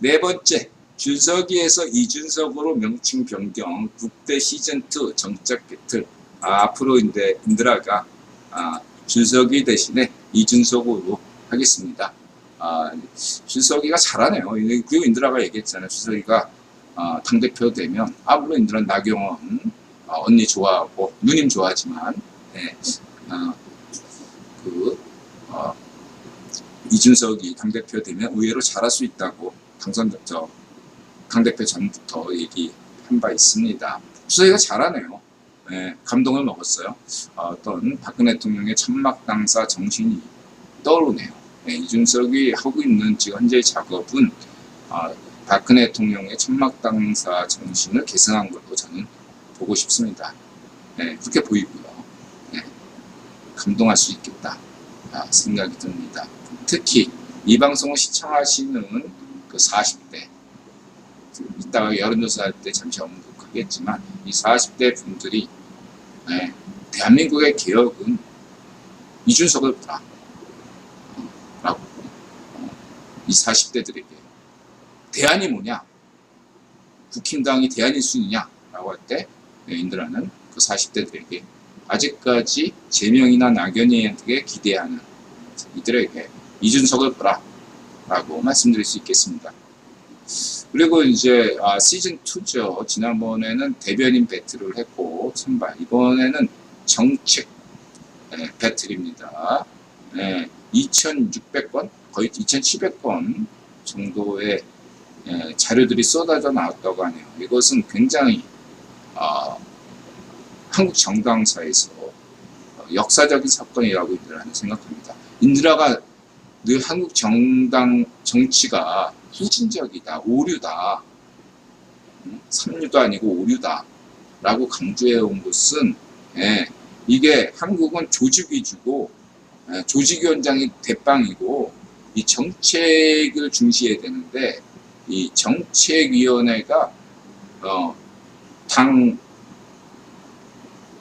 네 번째, 준석이에서 이준석으로 명칭 변경, 국대 시즌2 정책 배틀. 아, 앞으로 이제 인드라가 아, 준석이 대신에 이준석으로 하겠습니다. 아, 준석이가 잘하네요. 그리고 인드라가 얘기했잖아요. 준석이가 아, 당대표 되면, 아, 물론 인드라는 나경원, 아, 언니 좋아하고, 누님 좋아하지만, 네, 아, 그, 어, 이준석이 당대표 되면 의외로 잘할 수 있다고 당선, 저, 당대표 전부터 얘기한 바 있습니다. 주석이가 잘하네요. 네, 감동을 먹었어요. 어, 어떤 박근혜 대통령의 천막 당사 정신이 떠오르네요. 네, 이준석이 하고 있는 지금 현재의 작업은 어, 박근혜 대통령의 천막 당사 정신을 계승한 걸로 저는 보고 싶습니다. 네, 그렇게 보이고요. 네, 감동할 수 있겠다 아, 생각이 듭니다. 특히 이 방송을 시청하시는 그 40대. 이따가 여론조사 할 때 잠시 언급하겠지만 이 40대 분들이 네, 대한민국의 개혁은 이준석을 보라. 어, 라고. 어, 이 40대들에게 대안이 뭐냐? 국힘당이 대안일 수 있냐? 라고 할 때 인드라는 그 40대들에게 아직까지 제명이나 낙연이에게 기대하는 이들에게 이준석을 보라 라고 말씀드릴 수 있겠습니다. 그리고 이제 아, 시즌 2죠. 지난번에는 대변인 배틀을 했고 선발 이번에는 정책 예, 배틀입니다. 예, 2,600건 거의 2,700건 정도의 예, 자료들이 쏟아져 나왔다고 하네요. 이것은 굉장히 어, 한국 정당사에서 어, 역사적인 사건이라고 저는 생각합니다. 인드라가 늘 한국 정당 정치가 후진적이다, 오류다, 음, 삼류도 아니고 오류다, 라고 강조해 온 것은, 예, 이게 한국은 조직 위주고, 예, 조직위원장이 대빵이고, 이 정책을 중시해야 되는데, 이 정책위원회가, 어, 당,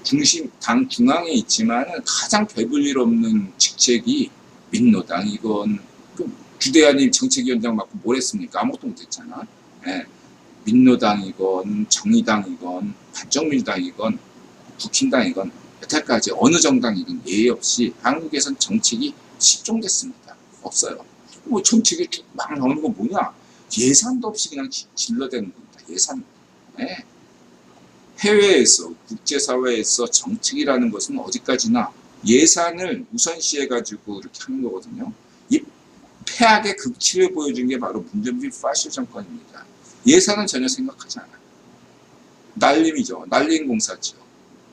중심, 당 중앙에 있지만은 가장 배불릴 없는 직책이 민노당 이건, 그 주대한님 정책위원장 맡고 뭘 했습니까? 아무것도 못했잖아. 예. 민노당이건 정의당이건 반정민주당이건 국힘당이건 여태까지 어느 정당이든 예의 없이 한국에선 정책이 실종됐습니다. 없어요. 뭐 정책이 쭉막 나오는 건 뭐냐? 예산도 없이 그냥 지- 질러대는 겁니다. 예산. 예. 해외에서 국제사회에서 정책이라는 것은 어디까지나 예산을 우선시해 가지고 이렇게 하는 거거든요. 이 폐악의 극치를 보여준 게 바로 문재인 파시 정권입니다. 예산은 전혀 생각하지 않아요. 날림이죠. 날림 공사죠.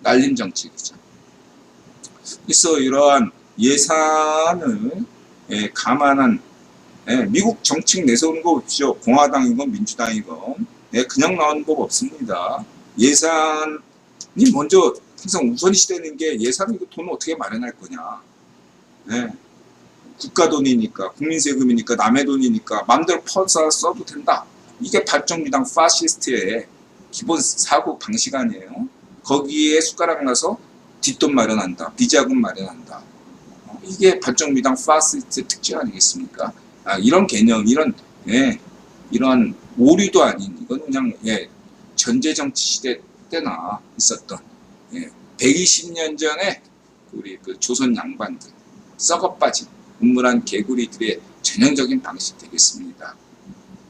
날림 정책이죠. 그래서 이러한 예산을 예, 감안한 예, 미국 정책 내세우는 거 없죠. 공화당이건 민주당이건 예, 그냥 나오는 법 없습니다. 예산이 먼저 항상 우선시 되는 게 예산 이거 돈 어떻게 마련할 거냐. 예. 국가 돈이니까 국민 세금이니까 남의 돈이니까 마음대로 퍼서 써도 된다. 이게 발정주당 파시스트의 기본 사고 방식 아니에요. 거기에 숟가락 나서 뒷돈 마련한다. 비자금 마련한다. 어, 이게 발정주당 파시스트 특징 아니겠습니까? 아, 이런 개념, 이런 예, 이런 오류도 아닌 이건 그냥 예, 전제 정치 시대 때나 있었던 예, 120년 전에 우리 그 조선 양반들 썩어 빠진 음물한 개구리들의 전형적인 방식 되겠습니다.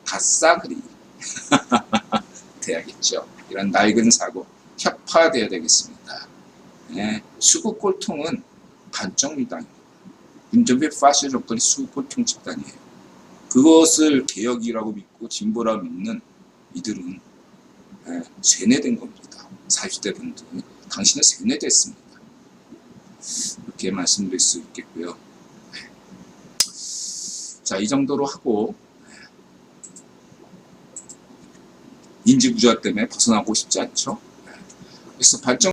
다 싸그리 돼야겠죠. 이런 낡은 사고 협파돼야 되겠습니다. 예, 수국 꼴통은 반정미당입니다. 문정배 파시 정권이 수국 꼴통 집단이에요. 그것을 개혁이라고 믿고 진보라고 믿는 이들은 예, 세뇌된 겁니다. 40대 분들 당신은 세뇌됐습니다. 이렇게 말씀드릴 수 있겠고요. 네. 자, 이 정도로 하고 네. 인지 부조화 때문에 벗어나고 싶지 않죠. 네. 그래서 발전